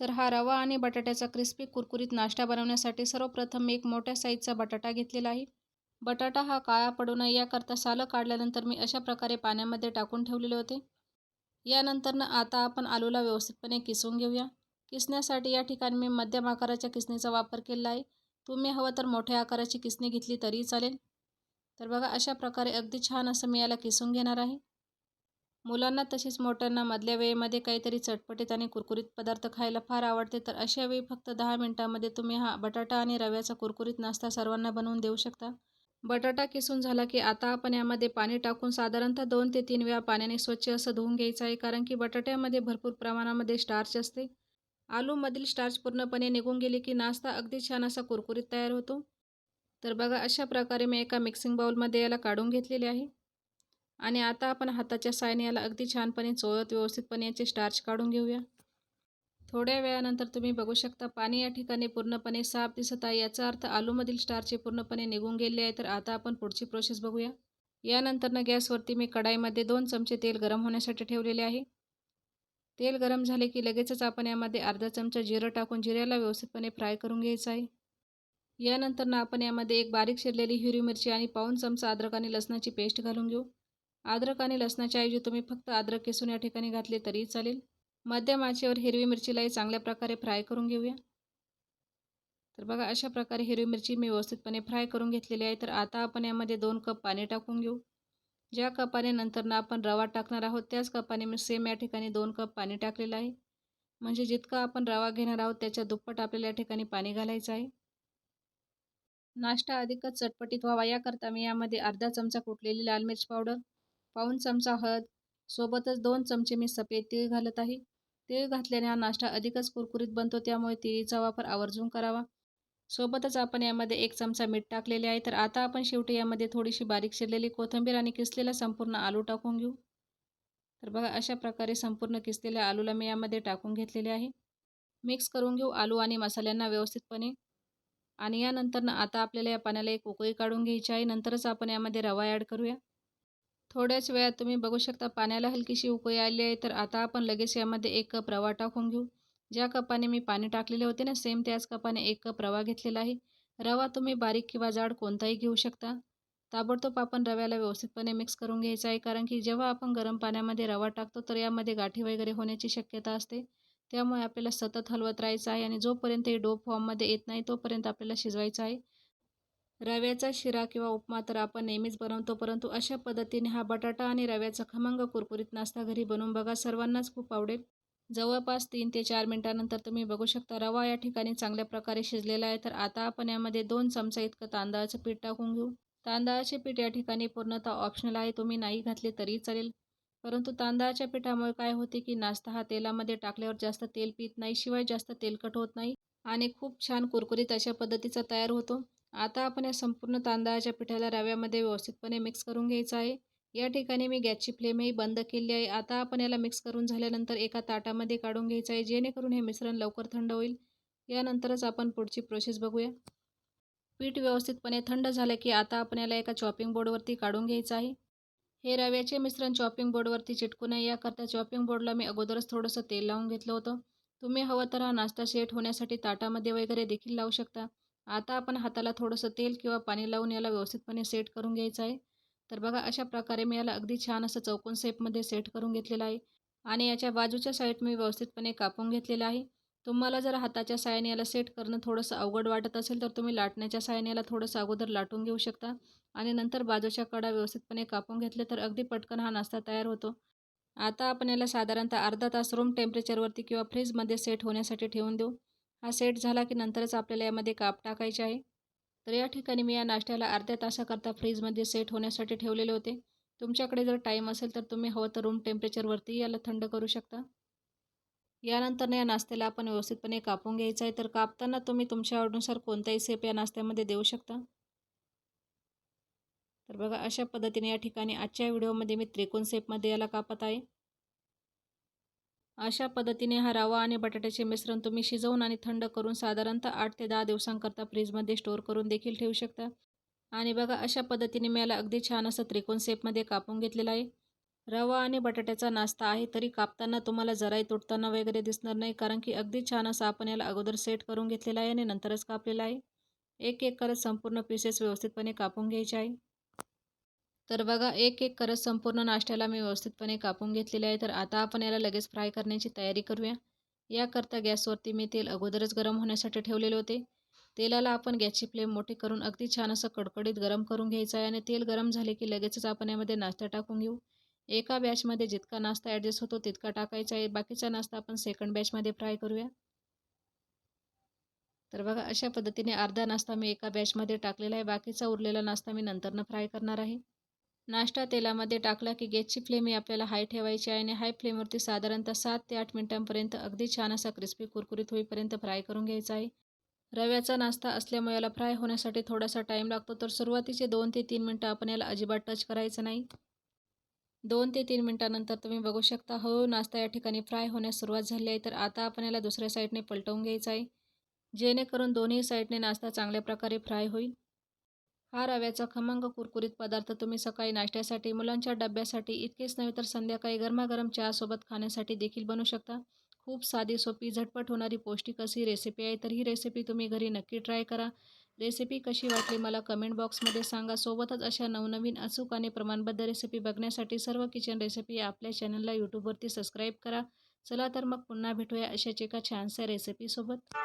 तर हा रवा आणि बटाट्याचा क्रिस्पी कुरकुरीत नाश्ता बनवण्यासाठी सर्वप्रथम मी एक मोठ्या साईजचा बटाटा घेतलेला आहे. बटाटा हा काळा पडू नये याकरता सालं काढल्यानंतर मी अशा प्रकारे पाण्यामध्ये टाकून ठेवलेले होते. यानंतरनं आता आपण आलूला व्यवस्थितपणे किसून घेऊया. किसण्यासाठी या ठिकाणी मी मध्यम आकाराच्या किसणीचा वापर केलेला आहे. तुम्ही हवं तर मोठ्या आकाराची किसणी घेतली तरी चालेल. तर बघा अशा प्रकारे अगदी छान असं मी याला किसून घेणार आहे. मुलांना तसेच मोठ्यांना मधल्या वेळेमध्ये काहीतरी चटपटीत आणि कुरकुरीत पदार्थ खायला फार आवडते तर अशा वेळी फक्त दहा मिनटामध्ये तुम्ही हा बटाटा आणि रव्याचा कुरकुरीत नाश्ता सर्वांना बनवून देऊ शकता. बटाटा किसून झाला की आता आपण यामध्ये पाणी टाकून साधारणतः दोन ते तीन वेळा पाण्याने स्वच्छ असं धुवून घ्यायचं आहे कारण की बटाट्यामध्ये भरपूर प्रमाणामध्ये स्टार्च असते. आलूमधील स्टार्च पूर्णपणे निघून गेले की नाश्ता अगदी छान असा कुरकुरीत तयार होतो. तर बघा अशा प्रकारे मी एका मिक्सिंग बाउलमध्ये याला काढून घेतलेले आहे. आणि आता आपण हाताच्या सायने याला अगदी छानपणे चोळत व्यवस्थितपणे याचे स्टार्च काढून घेऊया. थोड्या वेळानंतर तुम्ही बघू शकता पाणी या ठिकाणी पूर्णपणे साफ दिसत आहे. याचा अर्थ आलूमधील स्टार्च हे पूर्णपणे निघून गेले आहे तर आता आपण पुढची प्रोसेस बघूया. यानंतरनं गॅसवरती मी कढाईमध्ये दोन चमचे तेल गरम होण्यासाठी ठेवलेले आहे. तेल गरम झाले की लगेचच आपण यामध्ये अर्धा चमचा जिरं टाकून जिऱ्याला व्यवस्थितपणे फ्राय करून घ्यायचं आहे. यानंतरनं आपण यामध्ये एक बारीक शिरलेली हिरवी मिरची आणि पाऊन चमचा अद्रक आणि लसणाची पेस्ट घालून घेऊ. अद्रक आणि लसणाच्या ऐवजी तुम्ही फक्त अद्रक किसून या ठिकाणी घातले तरी चालेल. मध्यम आचेवर हिरवी मिरचीलाही चांगल्या प्रकारे फ्राय करून घेऊया. तर बघा अशा प्रकारे हिरवी मिरची मी व्यवस्थितपणे फ्राय करून घेतलेली आहे. तर आता आपण यामध्ये दोन कप पाणी टाकून घेऊ. ज्या कपाने नंतरनं आपण रवा टाकणार आहोत त्याच कपाने मी सेम या ठिकाणी दोन कप पाणी टाकलेलं आहे. म्हणजे जितका आपण रवा घेणार आहोत त्याच्या दुप्पट आपल्याला या ठिकाणी पाणी घालायचं आहे. नाश्ता अधिकच चटपटीत व्हावा याकरता मी यामध्ये अर्धा चमचा कुटलेली लाल मिरच पावडर पाऊन चमचा हळद सोबतच दोन चमचे मी सफेद तीळ घालत आहे. तीळ घातल्याने हा नाश्ता अधिकच कुरकुरीत बनतो त्यामुळे तिळीचा वापर आवर्जून करावा. सोबतच आपण यामध्ये एक चमचा मीठ टाकलेले आहे तर आता आपण शेवटी यामध्ये थोडीशी बारीक शिरलेली कोथिंबीर आणि किसलेला संपूर्ण आलू टाकून घेऊ. तर बघा अशा प्रकारे संपूर्ण किसलेल्या आलूला मी यामध्ये टाकून घेतलेले आहे. मिक्स करून घेऊ आलू आणि मसाल्यांना व्यवस्थितपणे. आणि यानंतरनं आता आपल्याला या पाण्याला एक उकळी काढून घ्यायची आहे नंतरच आपण यामध्ये रवा ॲड करूया. थोड्याच वेळात तुम्ही बघू शकता पाण्याला हलकीशी उकळी आली आहे. तर आता आपण लगेच यामध्ये एक कप रवा टाकून घेऊ. ज्या कपाने मी पाणी टाकलेले होते ना सेम त्याच कपाने एक कप रवा घेतलेला आहे. रवा तुम्ही बारीक किंवा जाड कोणताही घेऊ शकता. ताबडतोब आपण रव्याला व्यवस्थितपणे मिक्स करून घ्यायचं आहे. कारण की जेव्हा आपण गरम पाण्यामध्ये रवा टाकतो तर यामध्ये गाठी वगैरे होण्याची शक्यता असते. त्यामुळे आपल्याला सतत हलवत राहायचं आहे आणि जोपर्यंत हे डो फॉर्ममध्ये येत नाही तोपर्यंत आपल्याला शिजवायचं आहे. रव्याचा शिरा किंवा उपमा तर आपण नेहमीच बनवतो परंतु अशा पद्धतीने हा बटाटा आणि रव्याचा खमंग कुरकुरीत नाश्ता घरी बनवून बघा सर्वांनाच खूप आवडेल. जवळपास तीन ते चार मिनटानंतर तुम्ही बघू शकता रवा या ठिकाणी चांगल्या प्रकारे शिजलेला आहे. तर आता आपण यामध्ये दोन चमचा इतकं तांदळाचं पीठ टाकून घेऊ. तांदळाचे पीठ या ठिकाणी पूर्णतः ऑप्शनल आहे तुम्ही नाही घातले तरी चालेल. परंतु तांदळाच्या पिठामुळे काय होते की नाश्ता हा तेलामध्ये टाकल्यावर जास्त तेल पित नाही शिवाय जास्त तेलकट होत नाही आणि खूप छान कुरकुरीत अशा पद्धतीचा तयार होतो. आता आपण या संपूर्ण तांदळाच्या पिठाला रव्यामध्ये व्यवस्थितपणे मिक्स करून घ्यायचं आहे. या ठिकाणी मी गॅसची फ्लेमही बंद केली आहे. आता आपण याला मिक्स करून झाल्यानंतर एका ताटामध्ये काढून घ्यायचं आहे जेणेकरून हे मिश्रण लवकर थंड होईल. यानंतरच आपण पुढची प्रोसेस बघूया. पीठ व्यवस्थितपणे थंड झालं की आता आपण याला एका चॉपिंग बोर्डवरती काढून घ्यायचं आहे. हे रव्याचे मिश्रण चॉपिंग बोर्डवरती चिटकू नये. याकरता चॉपिंग बोर्डला मी अगोदरच थोडंसं तेल लावून घेतलं होतं. तुम्ही हवं तर हा नाश्ता सेट होण्यासाठी ताटामध्ये वगैरे देखील लावू शकता. आता आपण हाताला थोडंसं तेल किंवा पाणी लावून याला व्यवस्थितपणे सेट करून घ्यायचं आहे. तर बघा अशा प्रकारे मी याला अगदी छान असं चौकोन शेपमध्ये सेट करून घेतलेलं आहे. आणि याच्या बाजूच्या साईड मी व्यवस्थितपणे कापून घेतलेलं आहे. तुम्हाला जर हाताच्या सायाने याला सेट करणं थोडंसं अवघड वाटत असेल तर तुम्ही लाटण्याच्या सायाने याला थोडंसं अगोदर लाटून घेऊ शकता. आणि नंतर बाजूच्या कडा व्यवस्थितपणे कापून घेतले तर अगदी पटकन हा नाश्ता तयार होतो. आता आपण याला साधारणतः अर्धा तास रूम टेम्परेचरवरती किंवा फ्रीजमध्ये सेट होण्यासाठी ठेवून देऊ. हा सेट झाला की नंतरच आपल्याला यामध्ये काप टाकायचे आहे. तर या ठिकाणी मी या नाश्त्याला अर्ध्या तासाकरता फ्रीजमध्ये सेट होण्यासाठी ठेवलेले होते. तुमच्याकडे जर टाईम असेल तर तुम्ही हवं तर रूम टेम्परेचरवरती याला थंड करू शकता. यानंतर या नाश्त्याला आपण व्यवस्थितपणे कापून घ्यायचं आहे. तर कापताना तुम्ही तुमच्या आवडीनुसार कोणताही सेप या नाश्त्यामध्ये देऊ शकता. तर बघा अशा पद्धतीने या ठिकाणी आजच्या व्हिडिओमध्ये मी त्रिकोण सेपमध्ये याला कापत आहे. अशा पद्धतीने हा रवा आणि बटाट्याचे मिश्रण तुम्ही शिजवून आणि थंड करून साधारणतः आठ ते दहा दिवसांकरता फ्रीजमध्ये स्टोअर करून देखील ठेवू शकता. आणि बघा अशा पद्धतीने मी याला अगदी छान असं त्रिकोण सेपमध्ये कापून घेतलेलं आहे. रवा आणि बटाट्याचा नाश्ता आहे तरी कापताना तुम्हाला जराही तुटताना वगैरे दिसणार नाही कारण की अगदी छान असं आपण याला अगोदर सेट करून घेतलेला आहे आणि नंतरच कापलेला आहे. एक एक करत संपूर्ण पीसेस व्यवस्थितपणे कापून घ्यायचे आहे. तर बघा एक एक करत संपूर्ण नाश्त्याला मी व्यवस्थितपणे कापून घेतलेले आहे. तर आता आपण याला लगेच फ्राय करण्याची तयारी करूया. याकरता गॅसवरती मी तेल अगोदरच गरम होण्यासाठी ठेवलेले होते. तेलाला आपण गॅसची फ्लेम मोठी करून अगदी छान असं कडकडीत गरम करून घ्यायचं आहे आणि तेल गरम झाले की लगेचच आपण यामध्ये नाश्ता टाकून घेऊ. एका बॅचमध्ये जितका नाश्ता ॲडजस्ट होतो तितका टाकायचा आहे. बाकीचा नाश्ता आपण सेकंड बॅचमध्ये फ्राय करूया. तर बघा अशा पद्धतीने अर्धा नाश्ता मी एका बॅचमध्ये टाकलेला आहे. बाकीचा उरलेला नाश्ता मी नंतरनं फ्राय करणार आहे. नाश्ता तेलामध्ये टाकला की गॅसची फ्लेम ही आपल्याला हाय ठेवायची आहे आणि हाय फ्लेमवरती साधारणतः सात ते आठ मिनटांपर्यंत अगदी छान असा क्रिस्पी कुरकुरीत होईपर्यंत फ्राय करून घ्यायचा आहे. रव्याचा नाश्ता असल्यामुळे याला फ्राय होण्यासाठी थोडासा टाईम लागतो तर सुरुवातीचे दोन ते तीन मिनटं आपण याला अजिबात टच करायचं नाही. दोन ते तीन मिनटानंतर तुम्ही बघू शकता हळूहळू नाश्ता या ठिकाणी फ्राय होण्यास सुरुवात झाली आहे तर आता आपण याला दुसऱ्या साईडने पलटवून घ्यायचा आहे. जेणेकरून दोन्ही साईडने नाश्ता चांगल्या प्रकारे फ्राय होईल. हा रव्याचा खमंग कुरकुरीत पदार्थ तुम्ही सकाळी नाश्त्यासाठी मुलांच्या डब्यासाठी इतकेच नव्हे तर संध्याकाळी गरमागरम चहासोबत खाण्यासाठी देखील बनवू शकता. खूप साधी सोपी झटपट होणारी पौष्टिक अशी रेसिपी आहे तर ही रेसिपी तुम्ही घरी नक्की ट्राय करा. रेसिपी कशी वाटली मला कमेंट बॉक्समध्ये सांगा. सोबतच अशा नवनवीन अचूक आणि प्रमाणबद्ध रेसिपी बघण्यासाठी सर्व किचन रेसिपी आपल्या चॅनलला यूट्यूबवरती सबस्क्राईब करा. चला तर मग पुन्हा भेटूया अशाच एका छानशा रेसिपीसोबत